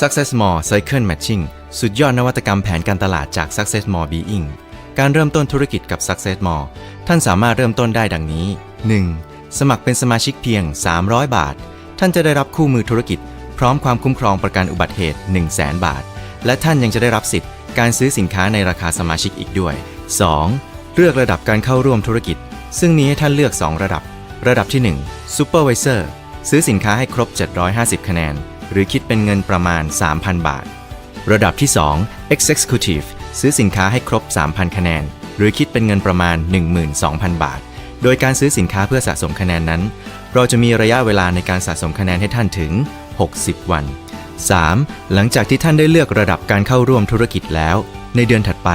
Success More Cycle Matching สุดยอดนวัตกรรมแผนการตลาดจาก Success More Being การเริ่มต้นธุรกิจกับ Success More ท่านสามารถเริ่มต้นได้ดังนี้ 1. สมัครเป็นสมาชิกเพียง 300 บาท ท่านจะได้รับคู่มือธุรกิจ พร้อมความคุ้มครองประกันอุบัติเหตุ 1 0 0 0 0แบาท และท่านยังจะได้รับสิทธิ์การซื้อสินค้าในราคาสมาชิกอีกด้วย 2. เลือกระดับการเข้าร่วมธุรกิจ ซึ่งมีให้ท่านเลือก 2 ระดับ ระดับที่ 1 Supervisor ซื้อสินค้าให้ครบ 750 คะแนน หรือคิดเป็นเงินประมาณ 3,000 บาท ระดับที่ 2 Executive ซื้อสินค้าให้ครบ 3,000 คะแนน หรือคิดเป็นเงินประมาณ 12,000 บาท โดยการซื้อสินค้าเพื่อสะสมคะแนนนั้น เราจะมีระยะเวลาในการสะสมคะแนนให้ท่านถึง 60 วัน 3. หลังจากที่ท่านได้เลือกระดับการเข้าร่วมธุรกิจแล้ว ในเดือนถัดไป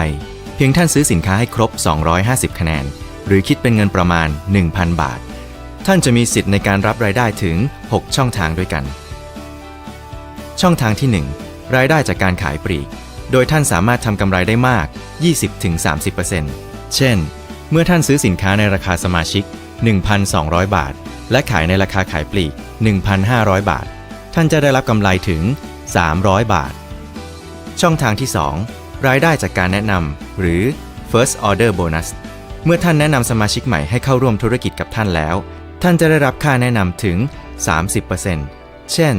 เพียงท่านซื้อสินค้าให้ครบ 250 คะแนน หรือคิดเป็นเงินประมาณ 1,000 บาท ท่านจะมีสิทธิ์ในการรับรายได้ถึง 6 ช่องทางด้วยกัน ช่องทางที่ 1 รายได้จากการขายปลีก โดยท่านสามารถทำกำไรได้มาก 20-30%เช่น เมื่อท่านซื้อสินค้าในราคาสมาชิก 1,200 บาท และขายในราคาขายปลีก 1,500 บาท ท่านจะได้รับกำไรถึง 300 บาท ช่องทางที่ 2 รายได้จากการแนะนำหรือ first order bonus เมื่อท่านแนะนำสมาชิกใหม่ให้เข้าร่วมธุรกิจกับท่านแล้ว ท่านจะได้รับค่าแนะนำถึง 30%เช่น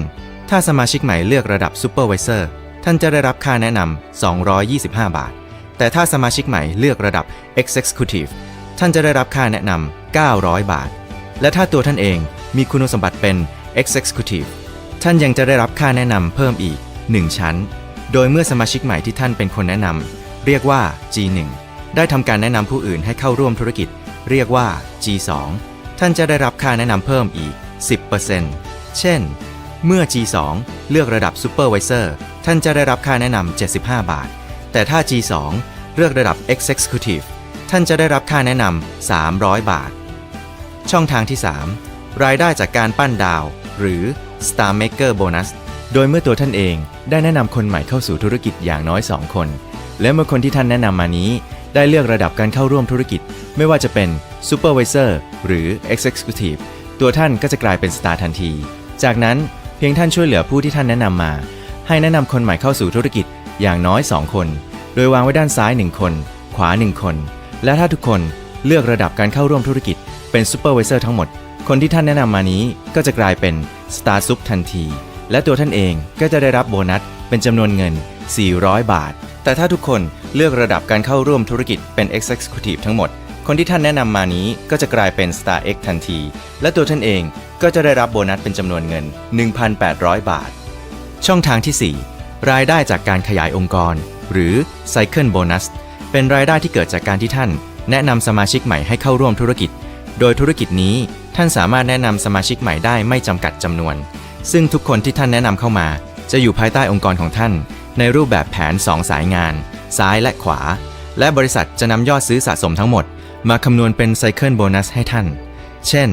ถ้าสมาชิกใหม่เลือกระดับ supervisor ท่านจะได้รับค่าแนะนำ 225 บาท แต่ถ้าสมาชิกใหม่เลือกระดับ executive ท่านจะได้รับค่าแนะนำ 900 บาท และถ้าตัวท่านเองมีคุณสมบัติเป็น executive ท่านยังจะได้รับค่าแนะนำเพิ่มอีก 1 ชั้น โดยเมื่อสมาชิกใหม่ที่ท่านเป็นคนแนะนำเรียกว่า G1 ได้ทำการแนะนำผู้อื่นให้เข้าร่วมธุรกิจ เรียกว่า G2 ท่านจะได้รับค่าแนะนำเพิ่มอีก 10%เช่น เมื่อ G2 เลือกระดับ Supervisor ท่านจะได้รับค่าแนะนำ 75 บาท แต่ถ้า G2 เลือกระดับ Executive ท่านจะได้รับค่าแนะนำ 300 บาท ช่องทางที่ 3 รายได้จากการปั้นดาว หรือ Star Maker Bonus โดยเมื่อตัวท่านเองได้แนะนำคนใหม่เข้าสู่ธุรกิจอย่างน้อย 2 คน และเมื่อคนที่ท่านแนะนำมานี้ ได้เลือกระดับการเข้าร่วมธุรกิจ ไม่ว่าจะเป็น Supervisor หรือ Executive ตัวท่านก็จะกลายเป็น Star ทันที จากนั้น เพียงท่านช่วยเหลือผู้ที่ท่านแนะนำมา ให้แนะนำคนใหม่เข้าสู่ธุรกิจอย่างน้อย 2 คน โดยวางไว้ด้านซ้าย 1 คน ขวา 1 คน และถ้าทุกคนเลือกระดับการเข้าร่วมธุรกิจเป็น Supervisor ทั้งหมด คนที่ท่านแนะนำมานี้ก็จะกลายเป็น Star Sup ทันที และตัวท่านเองก็จะได้รับโบนัสเป็นจำนวนเงิน 400 บาท แต่ถ้าทุกคนเลือกระดับการเข้าร่วมธุรกิจเป็น Executive ทั้งหมด คนที่ท่านแนะนำมานี้ก็จะกลายเป็น Star X ทันที และตัวท่านเองก็จะได้รับโบนัสเป็นจำนวนเงิน 1,800 บาท ช่องทางที่ 4 รายได้จากการขยายองค์กร หรือ Cycle Bonus เป็นรายได้ที่เกิดจากการที่ท่าน แนะนำสมาชิกใหม่ให้เข้าร่วมธุรกิจ โดยธุรกิจนี้ท่านสามารถแนะนำสมาชิกใหม่ได้ไม่จำกัดจำนวน ซึ่งทุกคนที่ท่านแนะนำเข้ามา จะอยู่ภายใต้องค์กรของท่าน ในรูปแบบแผน 2 สายงาน ซ้ายและขวา และบริษัทจะนำยอดซื้อสะสมทั้งหมด มาคำนวณเป็น Cycle Bonus ให้ท่าน เช่น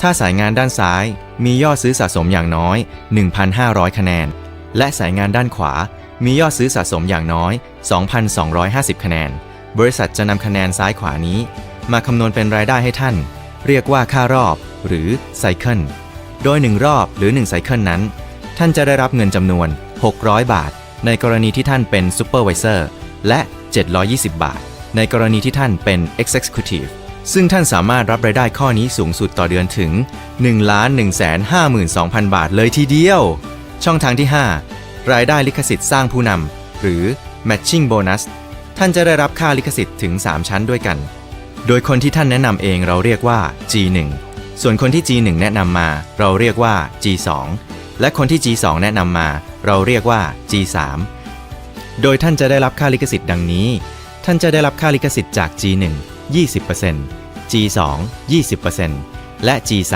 ถ้าสายงานด้านซ้ายมียอดซื้อสะสมอย่างน้อย 1,500 คะแนน และสายงานด้านขวามียอดซื้อสะสมอย่างน้อย 2,250 คะแนน บริษัทจะนำคะแนนซ้ายขวานี้ มาคำนวณเป็นรายได้ให้ท่าน เรียกว่าค่ารอบหรือไซเคิล โดย 1 รอบหรือ1ไซเคิลนั้น ท่านจะได้รับเงินจำนวน 600 บาท ในกรณีที่ท่านเป็น Supervisor และ 720 บาท ในกรณีที่ท่านเป็น Executive ซึ่งท่านสามารถรับรายได้ข้อนี้สูงสุดต่อเดือนถึง 1 1 5 2 0 0 0 บาทเลยทีเดียว ช่องทางที่ 5 รายได้ลิขสิทธิ์สร้างผู้นำหรือ Matching Bonus ท่านจะได้รับค่าลิขสิทธิ์ถึง 3 ชั้นด้วยกัน โดยคนที่ท่านแนะนำเองเราเรียกว่า G1 ส่วนคนที่ G1 แนะนำมาเราเรียกว่า G2 และคนที่ G2 แนะนำมา เราเรียกว่า G3 โดยท่านจะได้รับค่าลิขสิทธิ์ดังนี้ ท่านจะได้รับค่าลิขสิทธิ์จาก G1 20% G2 20%และ G3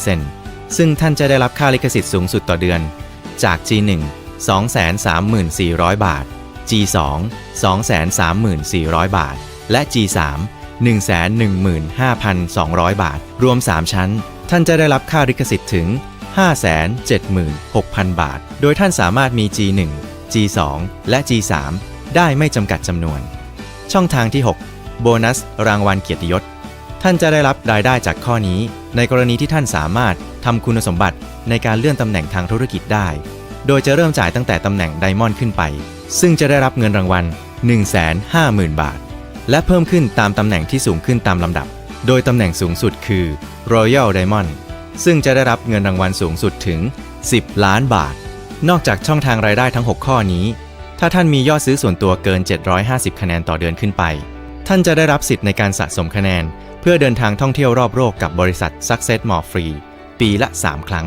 10%ซึ่งท่านจะได้รับค่าลิขสิทธิ์สูงสุดต่อเดือน จาก G1 234,000 บาท G2 234,000 บาท และ G3 115,200 บาท รวม 3 ชั้น ท่านจะได้รับค่าลิขสิทธิ์ถึง 576,000 บาท โดยท่านสามารถมี G1 G2 และ G3 ได้ไม่จำกัดจำนวน ช่องทางที่ 6 โบนัส รางวัลเกียรติยศ ท่านจะได้รับรายได้จากข้อนี้ ในกรณีที่ท่านสามารถทำคุณสมบัติในการเลื่อนตำแหน่งทางธุรกิจได้ โดยจะเริ่มจ่ายตั้งแต่ตำแหน่งไดมอนด์ขึ้นไป ซึ่งจะได้รับเงินรางวัล 150,000 บาท และเพิ่มขึ้นตามตำแหน่งที่สูงขึ้นตามลำดับ โดยตำแหน่งสูงสุดคือ Royal Diamond ซึ่งจะได้รับเงินรางวัลสูงสุดถึง 10 ล้านบาท นอกจากช่องทางรายได้ทั้ง 6 ข้อนี้ ถ้าท่านมียอดซื้อส่วนตัวเกิน 750 คะแนนต่อเดือนขึ้นไป ท่านจะได้รับสิทธิ์ในการสะสมคะแนน เพื่อเดินทางท่องเที่ยวรอบโลกกับบริษัท Success More ฟรีปีละ 3 ครั้ง